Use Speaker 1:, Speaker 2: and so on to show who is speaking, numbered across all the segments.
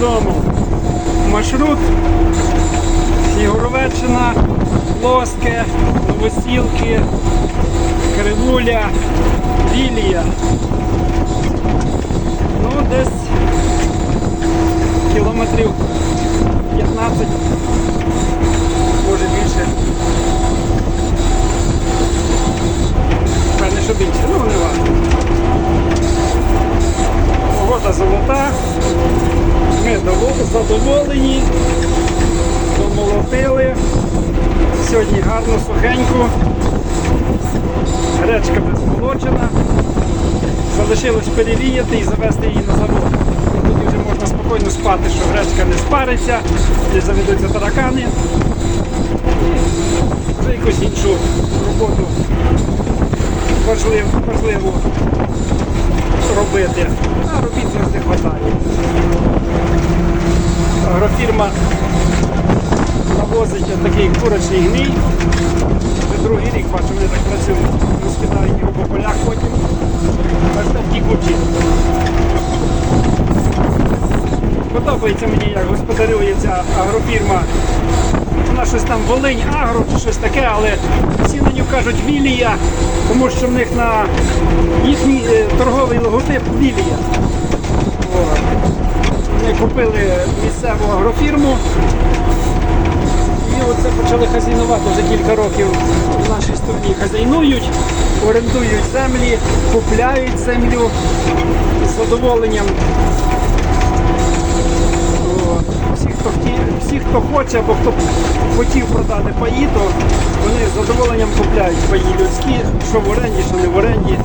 Speaker 1: додому. Маршрут Єгоровеччина, Плоске, Новосілки, Кривуля, Вілія. Ну, десь кілометрів 15, може більше. Певне, що більше, ну не важко. Погода золота. Ми довол- задоволені, домолотили. Сьогодні гарно, сухенько. Гречка безмолочена. Залишилось перевіяти і завести її на завод. Тоді вже можна спокійно спати, що гречка не спариться, не заведуться таракани. І вже якусь іншу роботу важливо, важливо робити. А робіт завжди вистачає. Агрофірма навозить такий курочний гній. Вже другий рік бачу, вони так працюють. Розкидають його по полях потім. Бачите, такі кучі. Подобається мені, як господарює ця агрофірма. Вона щось там Волинь Агро чи щось таке, але всі на нього кажуть Вілія, тому що в них на їхній е, торговий логотип Вілія. Ми купили місцеву агрофірму і оце почали хазяйнувати вже кілька років в нашій стороні. Хазяйнують, орендують землі, купляють землю з задоволенням. Всі, хто всі, хто хоче або хто хотів продати паї, то вони з задоволенням купляють паї людські, що в оренді, що не в оренді.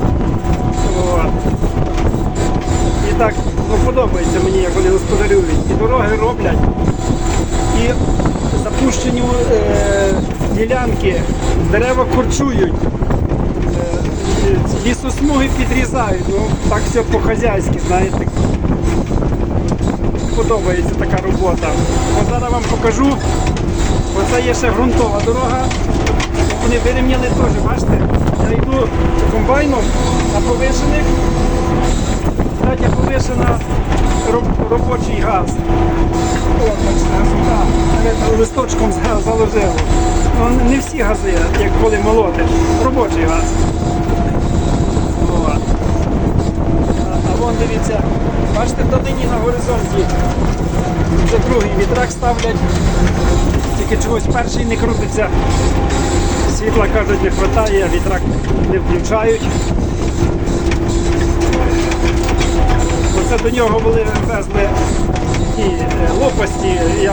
Speaker 1: Так ну, подобається мені, як вони господарюють. І дороги роблять, і запущені е, ділянки, дерева корчують, е, лісосмуги підрізають. Ну, так все по-хазяйськи, знаєте. Подобається така робота. От зараз вам покажу. Оце є ще ґрунтова дорога. Вони вирівняли теж, бачите? Я йду комбайном на повишених. Третя повишена робочий газ. Листочком з- заложило. Ну, не всі гази, як коли молотиш. Робочий газ. А, вон дивіться, бачите, в вдалині на горизонті вже другий вітрак ставлять, тільки чогось перший не крутиться. Світла кажуть, не вистачає, вітрак не включають. Оце до нього були везли е, лопасті. Я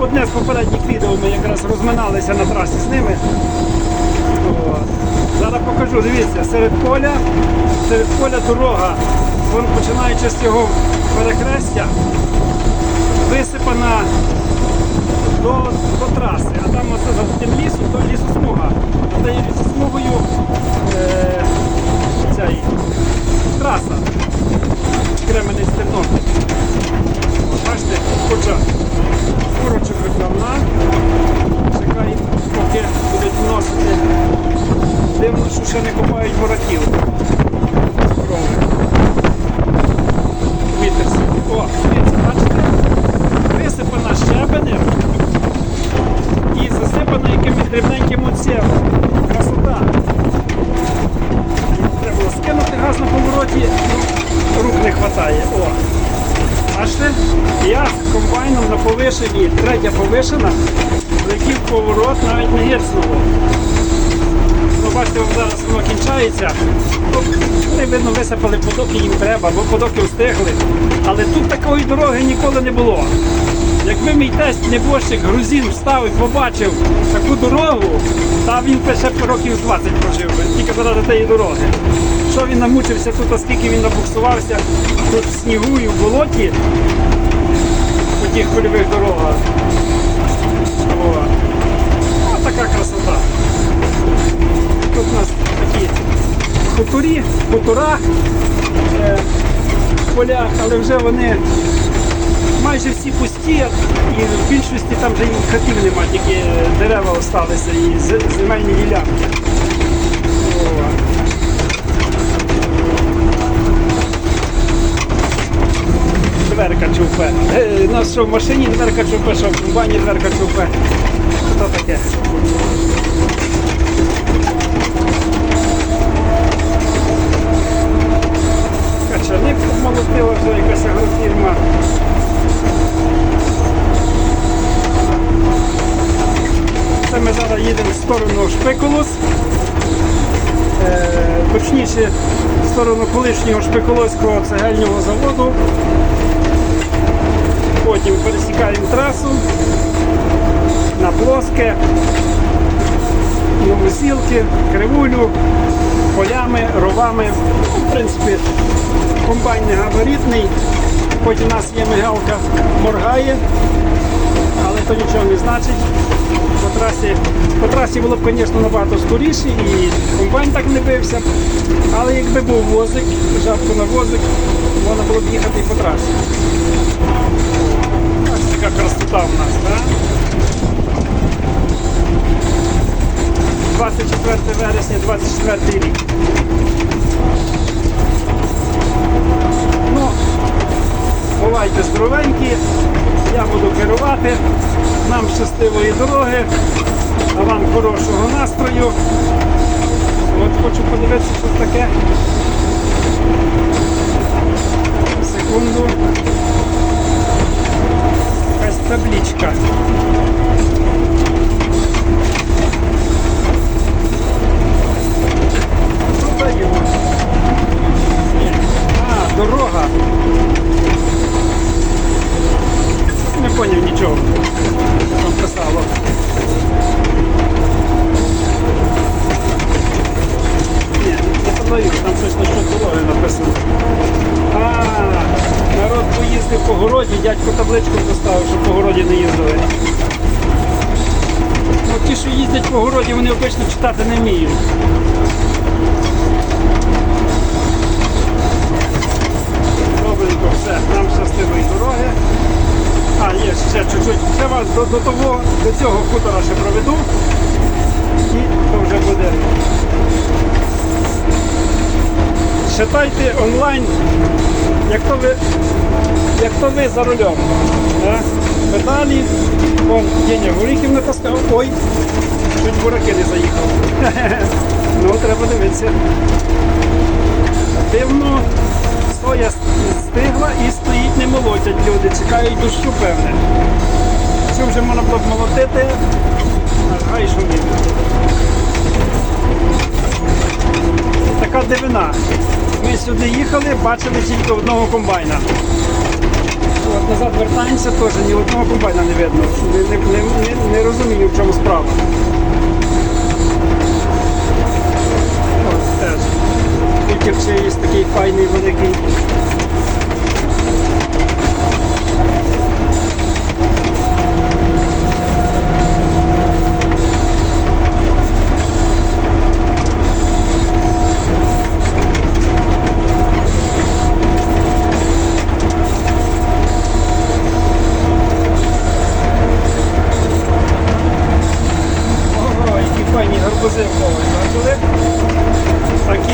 Speaker 1: одне з попередніх відео ми якраз розминалися на трасі з ними. От. Зараз покажу, дивіться, серед поля, серед поля дорога, вон починаючи з цього перехрестя, висипана до, до траси, а там оце за тим лісом, то лісосмуга. А тією лісосмугою е, цей, praça. Я з комбайном на повишенні, третя повишена, летів поворот, навіть не гірснуло. Ну, бачите, зараз воно кінчається. Ну, Вони, видно, висипали потоки, їм треба, бо потоки встигли. Але тут такої дороги ніколи не було. Якби мій тесть небожчик грузин встав і побачив таку дорогу, та він би ще років 20 прожив би, тільки заради тієї дороги. Що він намучився тут, оскільки він набуксувався тут в снігу і в болоті тих польових дорогах. О, О, така красота. Тут у нас такі хуторі, хутора е, в полях, але вже вони майже всі пусті, і в більшості там вже хатів нема, тільки дерева залишилися і земельні ділянки. О. Дверка у нас що в машині дверка чупе, що в комбайні дверка чупе. Що таке? Качаник молотила вже якась агрофірма. Це ми зараз їдемо в сторону Шпикулус. Е, точніше, в сторону колишнього шпикулоського цегельного заводу. Потім пересікаємо трасу на плоске, новосілки, кривулю, полями, ровами. В принципі, комбайн не габаритний. Потім у нас є мигалка моргає, але то нічого не значить. По трасі, по трасі було б, звісно, набагато скоріше і комбайн так не бився. Але якби був возик, жабку на возик, можна було б їхати і по трасі. Така красота в нас, так? 24 вересня, 24 рік. Ну, бувайте здоровенькі, я буду керувати. Нам щасливої дороги, а вам хорошого настрою. От хочу подивитися, що таке. Секунду. Якась табличка. Ну, даю. Ні. А, дорога. Не поняв нічого. Там писало. Ні, не продаю, там щось на що дороги написано. А, по городі, дядько табличку поставив, щоб по городі не їздили. Ну, ті, що їздять по городі, вони обично читати не вміють. Добренько, все, нам щасливої дороги. А, є ще чуть-чуть. Ще вас до, до того, до цього хутора ще проведу. І то вже буде. Читайте онлайн, як то ви, як то ви за рулем. Да? Педалі, вон Деня горіхів натаскав. Ой, чуть бураки не заїхав. ну, треба дивитися. Дивно, соя стигла і стоїть, не молотять люди, чекають дощу, певне. Цю вже можна було б молотити, а гай шумів. Така дивина. Ми сюди їхали, бачили тільки одного комбайна. От назад вертаємося, теж ні одного комбайна не видно. Не, не, не, не, розумію, в чому справа. Ось теж. Тільки ще є такий файний великий.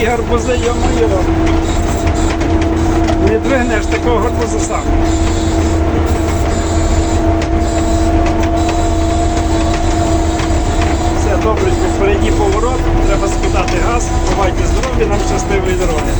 Speaker 1: такі гарбузи, йо-моє. Не двигнеш такого гарбуза сам. Все, добре, попередній поворот, треба скидати газ, бувайте здорові, нам щасливої дороги.